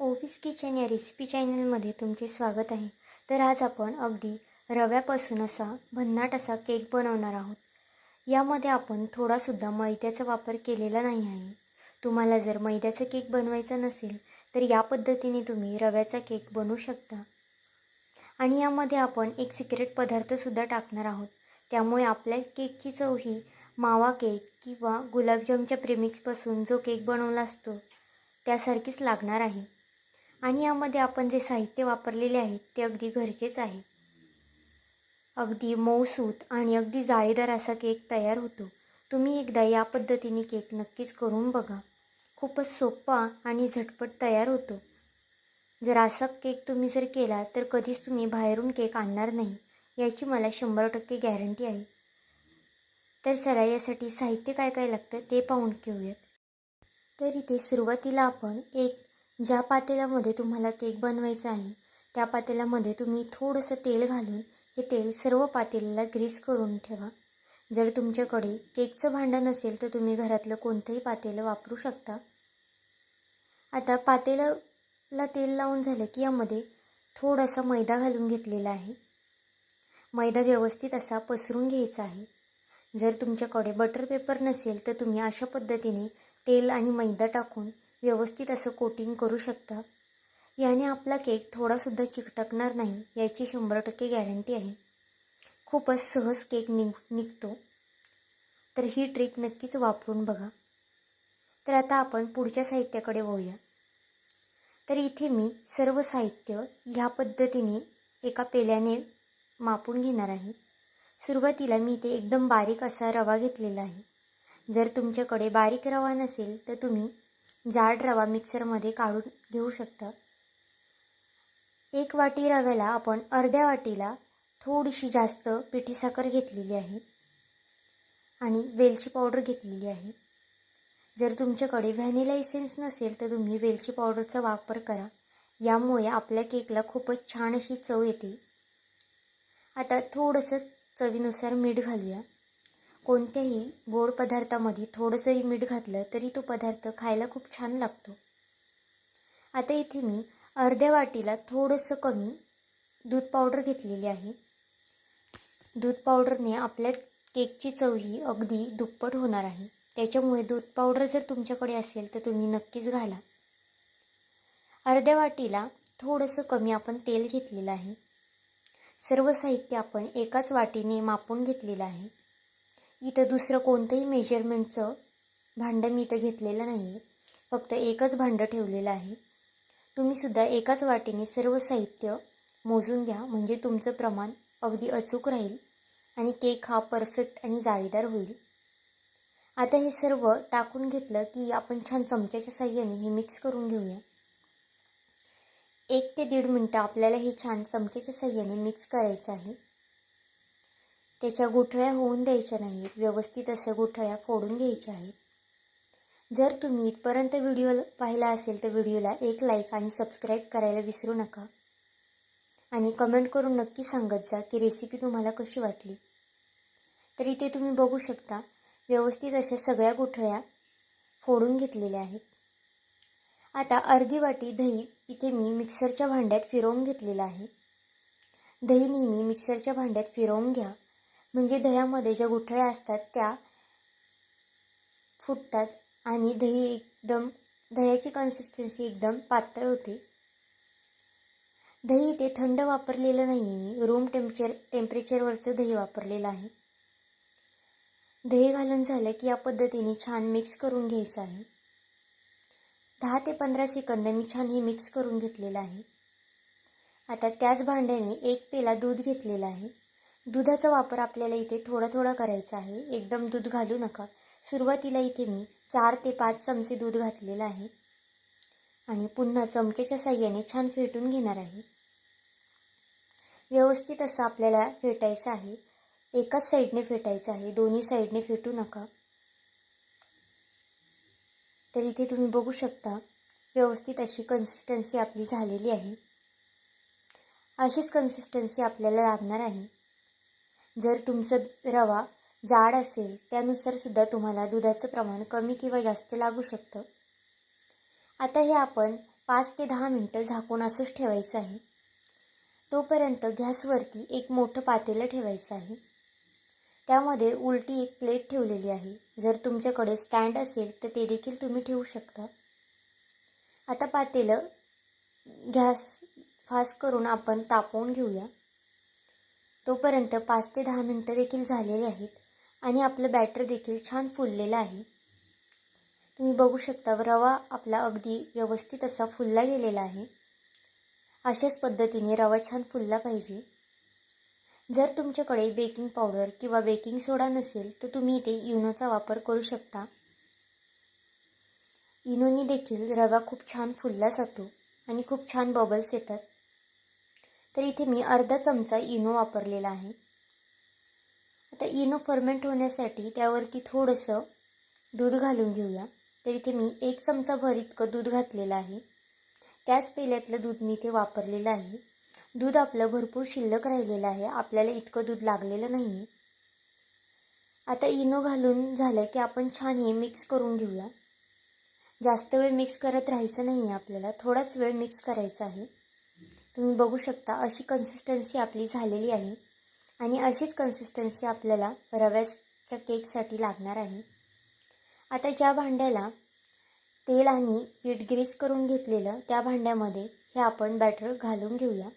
Obese kitchen या recipe चॅनलमध्ये तुमचे स्वागत आहे. तर आज आपण अगदी रव्यापासून असा भन्नाट असा केक बनवणार आहोत. यामध्ये आपण थोडासुद्धा मैद्याचा वापर केलेला नाही आहे. तुम्हाला जर मैद्याचा केक बनवायचा नसेल तर या पद्धतीने तुम्ही रव्याचा केक बनवू शकता. आणि यामध्ये आपण एक सिक्रेट पदार्थसुद्धा टाकणार आहोत. त्यामुळे आपल्या केकची चव ही मावा केक किंवा गुलाबजामच्या प्रेमिक्सपासून जो केक बनवला असतो त्यासारखीच लागणार आहे. आणि यामध्ये आपण जे साहित्य वापरलेले आहे ते अगदी घरचेच आहे. अगदी मऊसूत आणि अगदी जाळीदार असा केक तयार होतो. तुम्ही एकदा या पद्धतीने केक नक्कीच करून बघा. खूपच सोपा आणि झटपट तयार होतो. जर असा केक तुम्ही जर केला तर कधीच तुम्ही बाहेरून केक आणणार नाही याची मला शंभर टक्के गॅरंटी आहे. तर चला यासाठी साहित्य काय काय लागतं ते पाहून घेऊयात. तर इथे सुरुवातीला आपण एक ज्या पातेल्यामध्ये तुम्हाला केक बनवायचा आहे त्या पातेल्यामध्ये तुम्ही थोडंसं तेल घालून हे तेल सर्व पातेल्याला ग्रीस करून ठेवा. जर तुमच्याकडे केकचं भांडं नसेल तर तुम्ही घरातलं कोणतंही पातेलं वापरू शकता. आता पातेल्याला तेल लावून झालं की यामध्ये थोडासा मैदा घालून घेतलेला आहे. मैदा व्यवस्थित असा पसरून घ्यायचा आहे. जर तुमच्याकडे बटर पेपर नसेल तर तुम्ही अशा पद्धतीने तेल आणि मैदा टाकून व्यवस्थित असं कोटिंग करू शकता. याने आपला केक थोडासुद्धा चिकटकणार नाही याची शंभर टक्के गॅरंटी आहे. खूपच सहज केक निघ निघतो. तर ही ट्रिक नक्कीच वापरून बघा. तर आता आपण पुढच्या साहित्याकडे वळूया. तर इथे मी सर्व साहित्य ह्या पद्धतीने एका पेल्याने मापून घेणार आहे. सुरुवातीला मी इथे एकदम बारीक असा रवा घेतलेला आहे. जर तुमच्याकडे बारीक रवा नसेल तर तुम्ही जाड रवा मिक्सरमध्ये काढून घेऊ शकता. एक वाटी रव्याला आपण अर्ध्या वाटीला थोडीशी जास्त पिठी साखर घेतलेली आहे आणि वेलची पावडर घेतलेली आहे. जर तुमच्याकडे व्हॅनिला इसेन्स नसेल तर तुम्ही वेलची पावडरचा वापर करा. यामुळे आपल्या केकला खूपच छान अशी चव येते. आता थोडंसं चवीनुसार मीठ घालूया. कोणत्याही गोड पदार्थामध्ये थोडं जरी मीठ घातलं तरी तो पदार्थ खायला खूप छान लागतो. आता इथे मी अर्ध्या वाटीला थोडंसं कमी दूध पावडर घेतलेली आहे. दूध पावडरने आपल्या केकची चव ही अगदी दुप्पट होणार आहे. त्याच्यामुळे दूध पावडर जर तुमच्याकडे असेल तर तुम्ही नक्कीच घाला. अर्ध्या वाटीला थोडंसं कमी आपण तेल घेतलेलं आहे. सर्व साहित्य आपण एकाच वाटीने मापून घेतलेलं आहे. इथं दुसरं कोणतंही मेजरमेंटचं भांडं मी इथं घेतलेलं नाही आहे फक्त एकच भांडं ठेवलेलं आहे. तुम्हीसुद्धा एकाच वाटीने सर्व साहित्य मोजून घ्या. म्हणजे तुमचं प्रमाण अगदी अचूक राहील आणि केक हा परफेक्ट आणि जाळीदार होईल. आता हे सर्व टाकून घेतलं की आपण छान चमच्याच्या साह्याने हे मिक्स करून घेऊया. एक ते दीड मिनटं आपल्याला हे छान चमच्याच्या साह्याने मिक्स करायचं आहे. त्याच्या गुठळ्या होऊन द्यायच्या नाहीत. व्यवस्थित असं गुठळ्या फोडून घ्यायच्या आहेत. जर तुम्ही इथपर्यंत व्हिडिओ पाहिला असेल तर व्हिडिओला एक लाईक आणि सबस्क्राईब करायला विसरू नका. आणि कमेंट करून नक्की सांगत जा की रेसिपी तुम्हाला कशी वाटली. तर इथे तुम्ही बघू शकता व्यवस्थित अशा सगळ्या गुठळ्या फोडून घेतलेल्या आहेत. आता अर्धी वाटी दही इथे मी मिक्सरच्या भांड्यात फिरवून घेतलेलं आहे. दही नेहमी मिक्सरच्या भांड्यात फिरवून घ्या. म्हणजे दह्यामध्ये ज्या गुठळ्या असतात त्या फुटतात आणि दही एकदम दह्याची कन्सिस्टन्सी एकदम पातळ होते. दही इथे थंड वापरलेलं नाही आहे मी रूम टेम्पचर टेम्परेचरवरचं दही वापरलेलं आहे. दही घालून झालं की या पद्धतीने छान मिक्स करून घ्यायचं आहे. दहा ते पंधरा सेकंद मी छान हे मिक्स करून घेतलेलं आहे. आता त्याच भांड्याने एक पेला दूध घेतलेलं आहे. दुधाचा वापर आपल्याला इथे थोडा थोडा करायचा आहे. एकदम दूध घालू नका. सुरुवातीला इथे मी चार ते पाच चमचे दूध घातलेलं आहे. आणि पुन्हा चमचेच्या साह्याने छान फेटून घेणार आहे. व्यवस्थित असं आपल्याला फेटायचं आहे. एकाच साईडने फेटायचं आहे. दोन्ही साईडने फेटू नका. तर इथे तुम्ही बघू शकता व्यवस्थित अशी कन्सिस्टन्सी आपली झालेली आहे. अशीच कन्सिस्टन्सी आपल्याला लागणार आहे. जर तुमचं रवा जाड असेल त्यानुसार सुद्धा तुम्हाला दुधाचं प्रमाण कमी किंवा जास्त लागू शकतं. आता हे आपण पाच ते दहा मिनटं झाकून असंच ठेवायचं आहे. तोपर्यंत गॅसवरती एक मोठं पातेलं ठेवायचं आहे. त्यामध्ये उलटी एक प्लेट ठेवलेली आहे. जर तुमच्याकडे स्टँड असेल तर ते देखील तुम्ही ठेवू शकता. आता पातेलं गॅस फास्ट करून आपण तापवून घेऊया. तोपर्यंत पाच ते दहा मिनटं देखील झालेली आहेत आणि आपलं बॅटर देखील छान फुललेलं आहे. तुम्ही बघू शकता रवा आपला अगदी व्यवस्थित असा फुलला गेलेला आहे. अशाच पद्धतीने रवा छान फुलला पाहिजे. जर तुमच्याकडे बेकिंग पावडर किंवा बेकिंग सोडा नसेल तर तुम्ही इथे इनोचा वापर करू शकता. इनोनी देखील रवा खूप छान फुलला जातो आणि खूप छान बबल्स येतात. तर इथे मी अर्धा चमचा इनो वापरलेला आहे. आता इनो फर्मेंट होण्यासाठी त्यावरती थोडंसं दूध घालून घेऊया. तर इथे मी एक चमचा भर इतकं दूध घातलेलं आहे. त्याच पेल्यातलं दूध मी इथे वापरलेलं आहे. दूध आपलं भरपूर शिल्लक राहिलेलं आहे. आपल्याला इतकं दूध लागलेलं नाही आता इनो घालून झालं की आपण छान हे मिक्स करून घेऊया. जास्त वेळ मिक्स करत राहायचं नाही आहे आपल्याला. थोडाच वेळ मिक्स करायचा आहे. तुम्ही बघू शकता अशी कन्सिस्टन्सी आपली झालेली आहे. आणि अशीच कन्सिस्टन्सी आपल्याला रव्याच्या केकसाठी लागणार आहे. आता ज्या भांड्याला तेल आणि पीठ ग्रीस करून घेतलेलं त्या भांड्यामध्ये हे आपण बॅटर घालून घेऊया.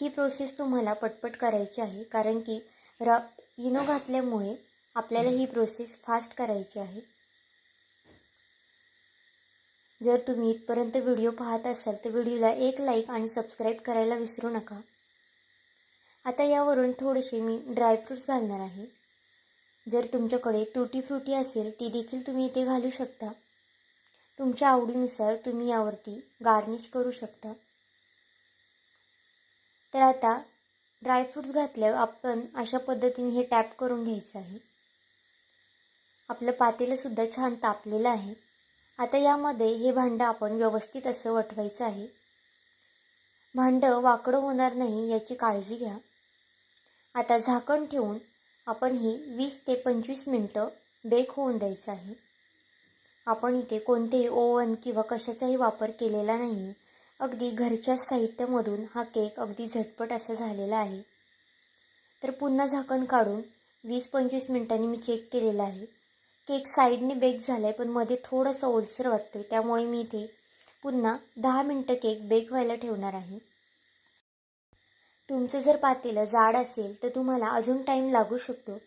ही प्रोसेस तुम्हाला पटपट करायची आहे कारण की र इनो घातल्यामुळे आपल्याला ही प्रोसेस फास्ट करायची आहे. जर तुम्ही इथपर्यंत व्हिडिओ पाहत असाल तर व्हिडिओला एक लाईक आणि सबस्क्राईब करायला विसरू नका. आता यावरून थोडेसे मी ड्रायफ्रूट्स घालणार आहे. जर तुमच्याकडे तुटी फ्रुटी असेल ती देखील तुम्ही इथे घालू शकता. तुमच्या आवडीनुसार तुम्ही यावरती गार्निश करू शकता. तर आता ड्रायफ्रूट्स घातल्यावर आपण अशा पद्धतीने हे टॅप करून घ्यायचं आहे. आपलं पातेलंसुद्धा छान तापलेलं आहे. आता यामध्ये हे भांडं आपण व्यवस्थित असं वटवायचं आहे. भांडं वाकडं होणार नाही याची काळजी घ्या. आता झाकण ठेवून आपण हे वीस ते पंचवीस मिनटं बेक होऊन द्यायचं आहे. आपण इथे कोणतेही ओव्हन किंवा कशाचाही वापर केलेला नाही. अगदी घरच्या साहित्यामधून हा केक अगदी झटपट असा झालेला आहे. तर पुन्हा झाकण काढून वीस पंचवीस मिनटांनी मी चेक केलेला आहे. केक साईडने बेक झाला आहे पण मध्ये थोडंसं ओलसर वाटतो आहे त्यामुळे मी इथे पुन्हा दहा मिनटं केक बेक व्हायला ठेवणार आहे. तुमचं जर पातेलं जाड असेल तर तुम्हाला अजून टाईम लागू शकतो.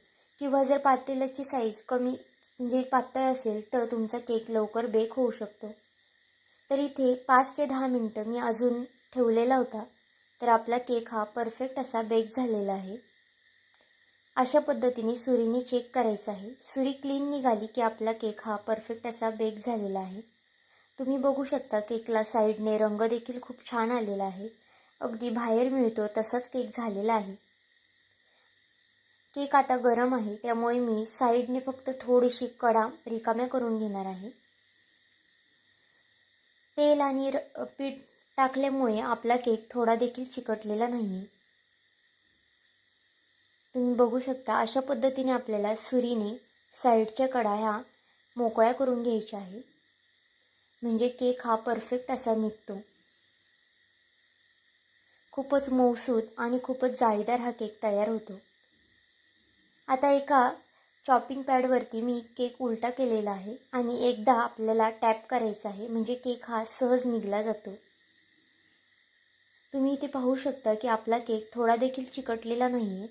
किंवा जर पातेल्याची साईज कमी म्हणजे पातळ असेल तर तुमचा केक लवकर बेक होऊ शकतो. तर इथे पाच ते दहा मिनटं मी अजून ठेवलेला होता. तर आपला केक हा परफेक्ट असा बेक झालेला आहे. अशा पद्धतीने सुरीने चेक करायचं आहे. सुरी क्लीन निघाली की आपला केक हा परफेक्ट असा बेक झालेला आहे. तुम्ही बघू शकता केकला साईडने रंग देखील खूप छान आलेला आहे. अगदी बाहेर मिळतो तसाच केक झालेला आहे. केक आता गरम आहे त्यामुळे मी साईडने फक्त थोडीशी कडा रिकाम्या करून घेणार आहे. तेल आणि पीठ टाकल्यामुळे आपला केक थोडा देखील चिकटलेला नाही तुम्ही बघू शकता अशा पद्धतीने आपल्याला सुरीने साईडच्या कडा ह्या मोकळ्या करून घ्यायच्या आहे म्हणजे केक हा परफेक्ट असा निघतो. खूपच मऊसूत आणि खूपच जाळीदार हा केक तयार होतो. आता एका चॉपिंग पॅडवरती मी केक उलटा केलेला आहे आणि एकदा आपल्याला टॅप करायचा आहे म्हणजे केक हा सहज निघला जातो. तुम्ही इथे पाहू शकता की आपला केक थोडा देखील चिकटलेला नाही आहे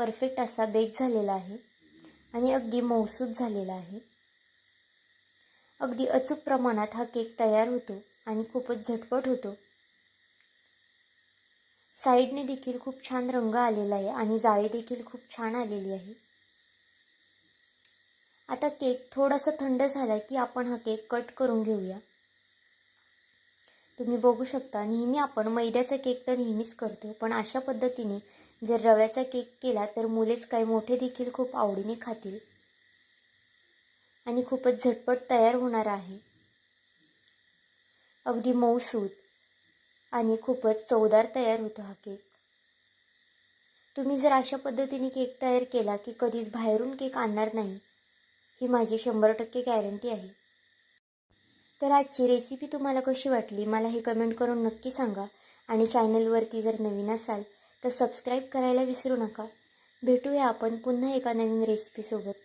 परफेक्ट असा बेक झालेला आहे आणि अगदी मौसूद झालेला आहे. अगदी अचूक प्रमाणात हा केक तयार होतो आणि खूपच झटपट होतो. साईडने देखील खूप छान रंग आलेला आहे आणि जाळी देखील खूप छान आलेली आहे. आता केक थोडासा थंड झाला की आपण हा केक कट करून घेऊया. तुम्ही बघू शकता नेहमी आपण मैद्याचा केक तर नेहमीच करतो पण अशा पद्धतीने जर रव्याचा केक केला तर मुलेच काही मोठे देखील खूप आवडीने खातील. आणि खूपच झटपट तयार होणार आहे. अगदी मऊसूत आणि खूपच चवदार तयार होतो हा केक. तुम्ही जर अशा पद्धतीने केक तयार केला की कधीच बाहेरून केक आणणार नाही ही माझी शंभर टक्के गॅरंटी आहे. तर आजची रेसिपी तुम्हाला कशी वाटली? मला हे कमेंट करून नक्की सांगा. आणि चॅनलवरती जर नवीन असाल तर सबस्क्राईब करायला विसरू नका. भेटूया आपण पुन्हा एका नवीन रेसिपीसोबत